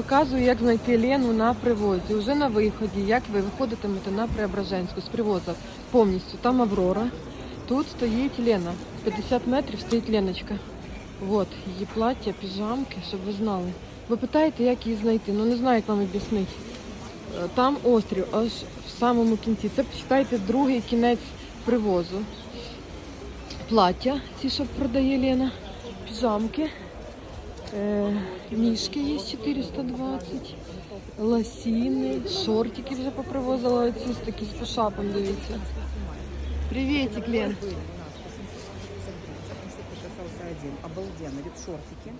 Показую, як знайти Лену на привозі. Уже на виході, як ви виходитимете на Преображенську з привозу повністю. Там Аврора. Тут стоїть Лена. 50 метрів стоїть Леночка. От, її плаття, піжамки, щоб ви знали. Ви питаєте, як її знайти? Ну не знаю, як вам об'яснити. Е, Там острів, аж в самому кінці. Це почитайте другий кінець привозу. Плаття, ці, що продає Лена, піжамки. Е, мішки є 420, лосіни, шортики вже попривозила оці з такі з пошапом, дивіться. Привітик, Лен. Касался один. Обалденно. Вид шортики.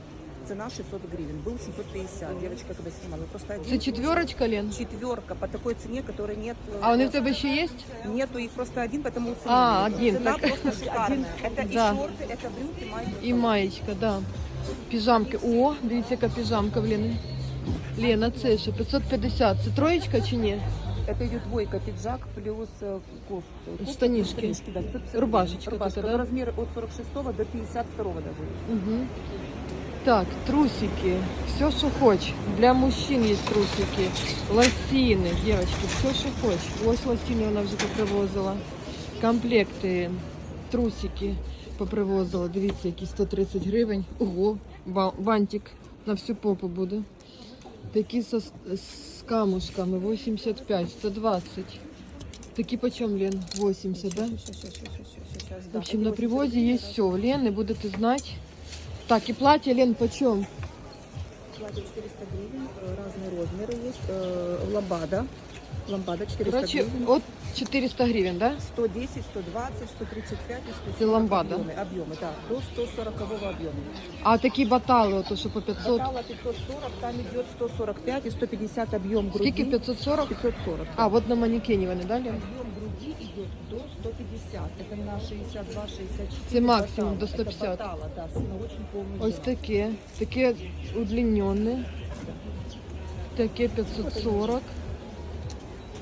Цена 600 гривен. Был 750. Девочка, когда снимала. Просто один. Це четверочка, Лен? Четверка по такой цене, которой нет. э, А вони в тебе ще є? Нету их просто один, потому цены А, нету. один, Цена так. просто шикарная. Это Да. и шорты, это брюки, майки. І маєчка, да. Піжамки. О, дивіться, яка піжамка в Лени. Лена, це що, 550. Це троєчка чи ні? Это идет двойка, пиджак плюс э, коф- кофта, Штанишки. штанишки, да, 550. Рубашечка Рубашка. такая, да? Размеры от 46 до 52 даже. Угу. Так, трусики. Все, що хоч. Для мужчин є трусики. Лосіни, дівчатки, все, що хоч. Ось лосіни вона вже попривозила. Комплекти, трусики Попривозила. Дивіться, які 130 гривень. Ого, бантик на всю попу буде. Такі со, з камушками 85, 120. Такі почем, Лен? 80, да? В общем, на привозе есть все. Лены будете знать. Так, и платье, Лен, почем? Платье 400 гривен, э, разные размеры есть. Э, Ламбада. Ламбада 400 Короче, гривен. от 400 гривен, да? 110, 120, 135 и 140 Это ламбада? объемы, объемы, да, до 140 объема. А такі батали, ото що по 500. Батала 540, там идет 145 и 150 объем груди. Скільки 540? 540. А, вот на манекені вони, да, Лен? Объем груди идет до 150. Это на 62, 64. Це максимум батала. до 150. Это батала, да, сильно очень полный Ось жир. таке. Таке удлиненне. Таке 540.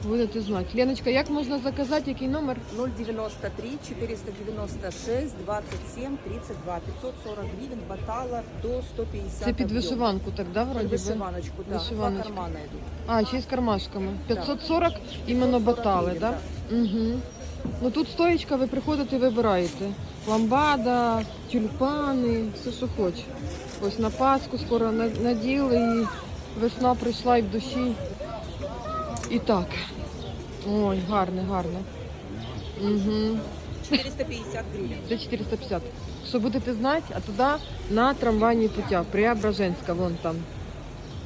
Будете знати. Леночка, як можна заказати, який номер? 093 496 27 32 540 гривен батала до 150 Це під вишиванку, так, да, вроді би? вышиваночку, да. Вишиваночку. Два кармана идут. А, ще й з кармашками. 540 іменно 540 батали, гривень? Да? Угу. Ну тут стоїчка, ви приходите вибираєте. Ламбада, тюльпани, все, що хоч. Ось на Пасху скоро на- наділи і весна прийшла і в душі. І так. Ой, гарне, гарне. Угу. 450 гривень. Це 450. Що будете знати, а туди на трамвайні путях, Преображенська, вон там.